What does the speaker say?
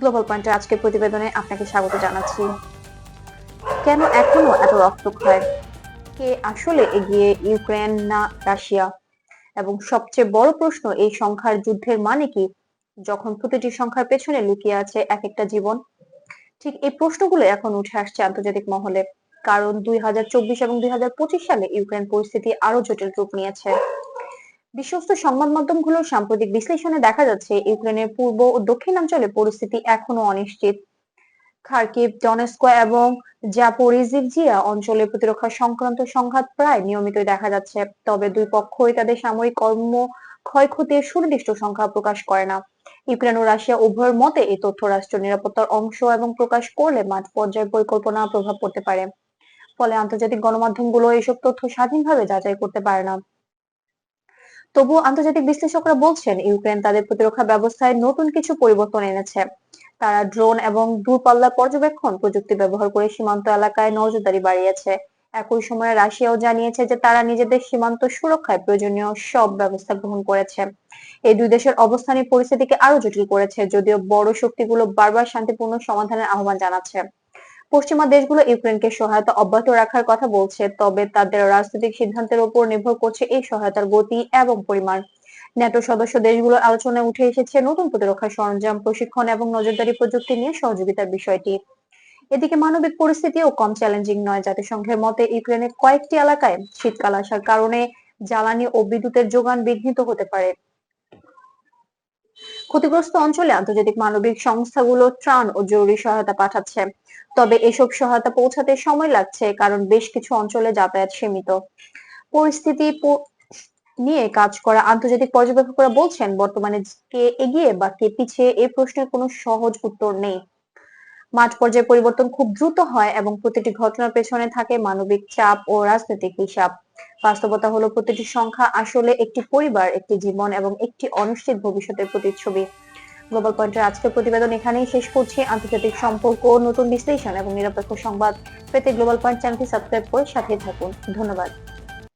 Global পয়েন্টের আজকের প্রতিবেদনে আপনাকে স্বাগত জানাচ্ছি। কেন এখনও এত রক্তক্ষয়? কে আসলে এগিয়ে ইউক্রেন না রাশিয়া? এবং সবচেয়ে বড় প্রশ্ন, এই সংখ্যার যুদ্ধের মানে কি? যখন প্রতিটি সংখ্যার পেছনে লুকিয়ে আছে এক একটা জীবন? ঠিক এই প্রশ্নগুলো এখন উঠে আসছে আন্তর্জাতিক মহলে। কারণ দুই হাজার চব্বিশ এবং দুই হাজার পঁচিশ সালে ইউক্রেন পরিস্থিতি আরও জটিল রূপ নিয়েছে। বিশ্বস্ত সংবাদ মাধ্যমগুলোর সাম্প্রতিক বিশ্লেষণে দেখা যাচ্ছে, ইউক্রেনের পূর্ব ও দক্ষিণাঞ্চলে পরিস্থিতি এখনও অনিশ্চিত। খার্কিভ, ডনেস্কো এবং জাপোরিজিভিয়া অঞ্চলে প্রতিরক্ষা সংক্রান্ত সংঘাত প্রায় নিয়মিতই দেখা যাচ্ছে, তবে দুই পক্ষই তাদের সামরিক কর্ম ক্ষয়ক্ষতির সুনির্দিষ্ট সংখ্যা প্রকাশ করে না। ইউক্রেন ও রাশিয়া উভয়ের মতে এই তথ্য রাষ্ট্র নিরাপত্তার অংশ এবং প্রকাশ করলে মাঠ পর্যায়ে পরিকল্পনা প্রভাব পড়তে পারে। ফলে আন্তর্জাতিক গণমাধ্যমগুলো এসব তথ্য স্বাধীনভাবে যাচাই করতে পারে না। তবুও আন্তর্জাতিক বিশ্লেষকরা বলছেন, ইউক্রেন তাদের প্রতিরক্ষা ব্যবস্থায় নতুন কিছু পরিবর্তন এনেছে। তারা ড্রোন এবং দূরপাল্লার পর্যবেক্ষণ প্রযুক্তি ব্যবহার করে সীমান্ত এলাকায় নজরদারি বাড়িয়েছে। একই সময়ে রাশিয়াও জানিয়েছে যে তারা নিজেদের সীমান্ত সুরক্ষায় প্রয়োজনীয় সব ব্যবস্থা গ্রহণ করেছে। এই দুই দেশের অবস্থানই পরিস্থিতিকে আরও জটিল করেছে, যদিও বড় শক্তিগুলো বারবার শান্তিপূর্ণ সমাধানের আহ্বান জানাচ্ছে। পশ্চিমা দেশগুলো ইউক্রেনকে সহায়তা অব্যাহত রাখার কথা বলছে, তবে তাদের রাজনৈতিক সিদ্ধান্তের উপর নির্ভর করছে এই সহায়তার গতি এবং পরিমাণ। ন্যাটো সদস্য দেশগুলোর আলোচনায় উঠে এসেছে নতুন প্রতিরক্ষা সরঞ্জাম, প্রশিক্ষণ এবং নজরদারি প্রযুক্তি নিয়ে সহযোগিতার বিষয়টি। এদিকে মানবিক পরিস্থিতিও কম চ্যালেঞ্জিং নয়। জাতিসংঘের মতে, ইউক্রেনের কয়েকটি এলাকায় শীতকাল আসার কারণে জ্বালানি ও বিদ্যুতের যোগান বিঘ্নিত হতে পারে। ক্ষতিগ্রস্ত অঞ্চলে আন্তর্জাতিক মানবিক সংস্থাগুলো ত্রাণ ও জরুরি সহায়তা পাঠাচ্ছে। তবে এসব সহায়তা পৌঁছাতে সময় লাগছে, কারণ বেশ কিছু অঞ্চলে যাতায়াত সীমিত। পরিস্থিতি নিয়ে কাজ করা আন্তর্জাতিক পর্যবেক্ষকরা বলছেন, বর্তমানে কে এগিয়ে বা কে পিছিয়ে এই প্রশ্নের কোনো সহজ উত্তর নেই। মাঠ পর্যায়ে পরিবর্তন খুব দ্রুত হয় এবং প্রতিটি ঘটনার পেছনে থাকে মানবিক চাপ ও রাজনৈতিক হিসাব। বাস্তবতা হলো, প্রতিটি সংখ্যা আসলে একটি পরিবার, একটি জীবন এবং একটি অনিশ্চিত ভবিষ্যতের প্রতিচ্ছবি। গ্লোবাল পয়েন্টের আজকের প্রতিবেদন এখানেই শেষ করছি। আন্তর্জাতিক সম্পর্ক ও নতুন বিশ্লেষণ এবং নিরপেক্ষ সংবাদ পেতে গ্লোবাল পয়েন্ট চ্যানেলটি সাবস্ক্রাইব করে সাথে থাকুন। ধন্যবাদ।